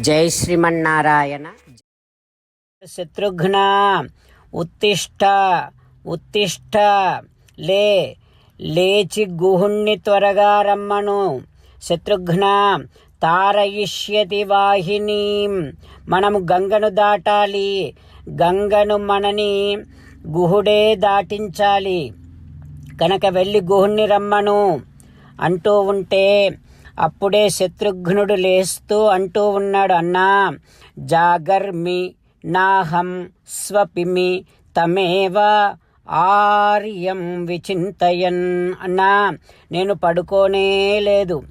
జై శ్రీమన్నారాయణ. శత్రుఘ్న ఉత్తిష్ట ఉత్తిష్ట లే లేచి గుహుణ్ణి త్వరగా రమ్మను. శత్రుఘ్న తారయిష్యతి వాహిని మనము గంగను దాటాలి. గంగను మనని గుహుడే దాటించాలి. కనుక వెళ్ళి గుహుణ్ణి రమ్మను. అంటూ ఉంటే అప్పుడే శత్రుఘ్నుడు లేస్తూ అంటూ ఉన్నాడు అన్నా జాగర్మి నాహం స్వపిమి తమేవ ఆర్యం విచింతయన్. అన్నా నేను పడుకోనే లేదు.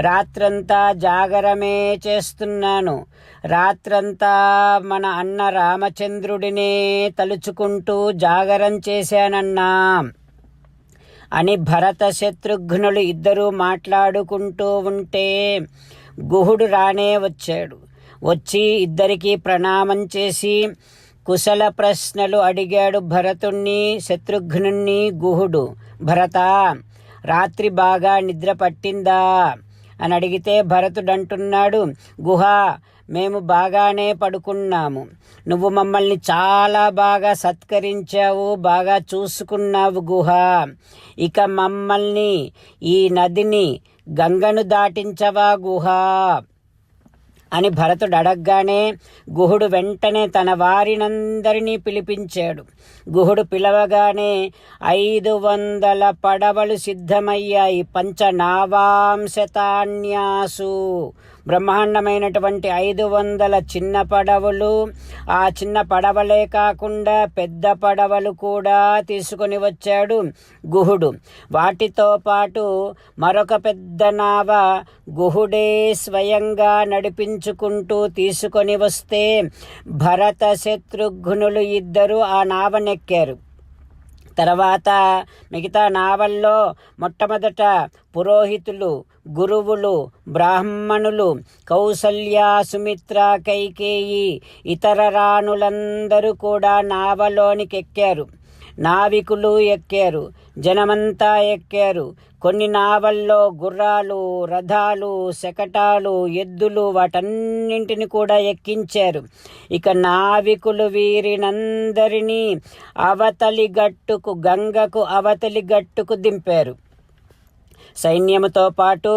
రాత్రంతా జాగరమే చేస్తున్నాను. రాత్రంతా మన అన్న రామచంద్రుడినే తలుచుకుంటూ జాగరం చేశానన్నా. అని భరత శత్రుఘ్నులు ఇద్దరూ మాట్లాడుకుంటూ ఉంటే గుహుడు రానే వచ్చాడు. వచ్చి ఇద్దరికీ ప్రణామం చేసి కుశల ప్రశ్నలు అడిగాడు భరతుణ్ణి శత్రుఘ్నుణ్ణి గుహుడు. భరత రాత్రి బాగా నిద్ర పట్టిందా? అని అడిగితే భరతుడంటున్నాడు గుహ మేము బాగానే పడుకున్నాము. నువ్వు మమ్మల్ని చాలా బాగా సత్కరించావు బాగా చూసుకున్నావు గుహ. ఇక మమ్మల్ని ఈ నదిని గంగను దాటించవా గుహ? అని భరతుడు అడగగానే గుహుడు వెంటనే తన వారినందరినీ పిలిపించాడు. గుహుడు పిలవగానే ఐదు వందల పడవలు సిద్ధమయ్యాయి. పంచనావాంశతాన్యాసు. బ్రహ్మాండమైనటువంటి ఐదు వందల చిన్న పడవలు. ఆ చిన్న పడవలే కాకుండా పెద్ద పడవలు కూడా తీసుకొని వచ్చాడు గుహుడు. వాటితో పాటు మరొక పెద్ద నావ గుహుడే స్వయంగా నడిపించుకుంటూ తీసుకొని వస్తే భరత శత్రుఘ్నులు ఇద్దరు ఆ నావనెక్కారు. తర్వాత మిగతా నావల్లో మొట్టమొదట పురోహితులు గురువులు బ్రాహ్మణులు కౌసల్య సుమిత్ర కైకేయి ఇతర రాణులందరూ కూడా నావలోనికి ఎక్కారు నావికులు ఎక్కారు. జనమంతా ఎక్కారు. కొన్ని నావల్లో గుర్రాలు రథాలు శకటాలు ఎద్దులు వాటన్నింటిని కూడా ఎక్కించారు. ఇక నావికులు వీరినందరినీ అవతలి గట్టుకు గంగకు అవతలి గట్టుకు దింపారు. సైన్యముతో పాటు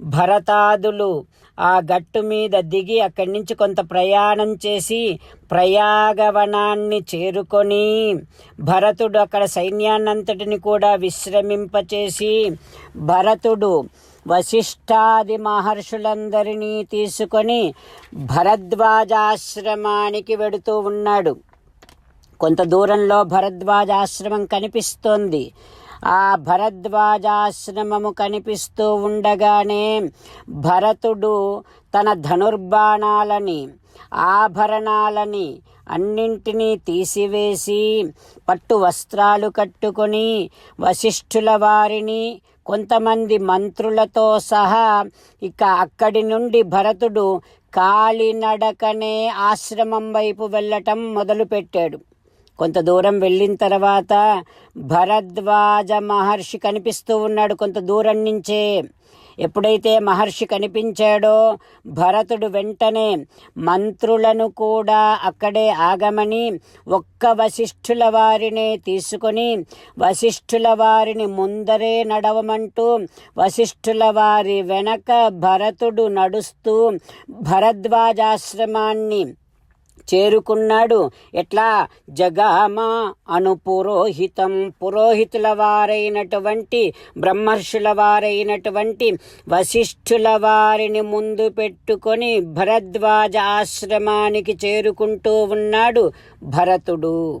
భరతాదులు ఆ గట్టు మీద దిగి అక్కడి నుంచి కొంత ప్రయాణం చేసి ప్రయాగవనాన్ని చేరుకొని భరతుడు అక్కడ సైన్యాన్నంతటిని కూడా విశ్రమింపచేసి భరతుడు వశిష్ఠాది మహర్షులందరినీ తీసుకొని భరద్వాజాశ్రమానికి వెడుతూ ఉన్నాడు. కొంత దూరంలో భరద్వాజాశ్రమం కనిపిస్తోంది. ఆ భరద్వాజాశ్రమము కనిపిస్తూ ఉండగానే భరతుడు తన ధనుర్బాణాలని ఆభరణాలని అన్నింటినీ తీసివేసి పట్టు వస్త్రాలు కట్టుకొని వశిష్ఠుల వారిని కొంతమంది మంత్రులతో సహా ఇక అక్కడి నుండి భరతుడు కాలినడకనే ఆశ్రమం వైపు వెళ్ళటం మొదలుపెట్టాడు. కొంత దూరం వెళ్ళిన తర్వాత భరద్వాజ మహర్షి కనిపిస్తూ ఉన్నాడు కొంత దూరం నుంచే. ఎప్పుడైతే మహర్షి కనిపించాడో భరతుడు వెంటనే మంత్రులను కూడా అక్కడే ఆగమని ఒక్క వశిష్ఠుల వారినే తీసుకొని వశిష్ఠుల వారిని ముందరే నడవమంటూ వశిష్ఠుల వారి వెనక భరతుడు నడుస్తూ భరద్వాజాశ్రమాన్ని చేరుకున్నాడు. ఎట్లా? జగామా అను పురోహితం. పురోహితుల వారైనటువంటి బ్రహ్మర్షుల వారైనటువంటి వశిష్ఠుల వారిని ముందు పెట్టుకొని భరద్వాజ ఆశ్రమానికి చేరుకుంటూ ఉన్నాడు భరతుడు.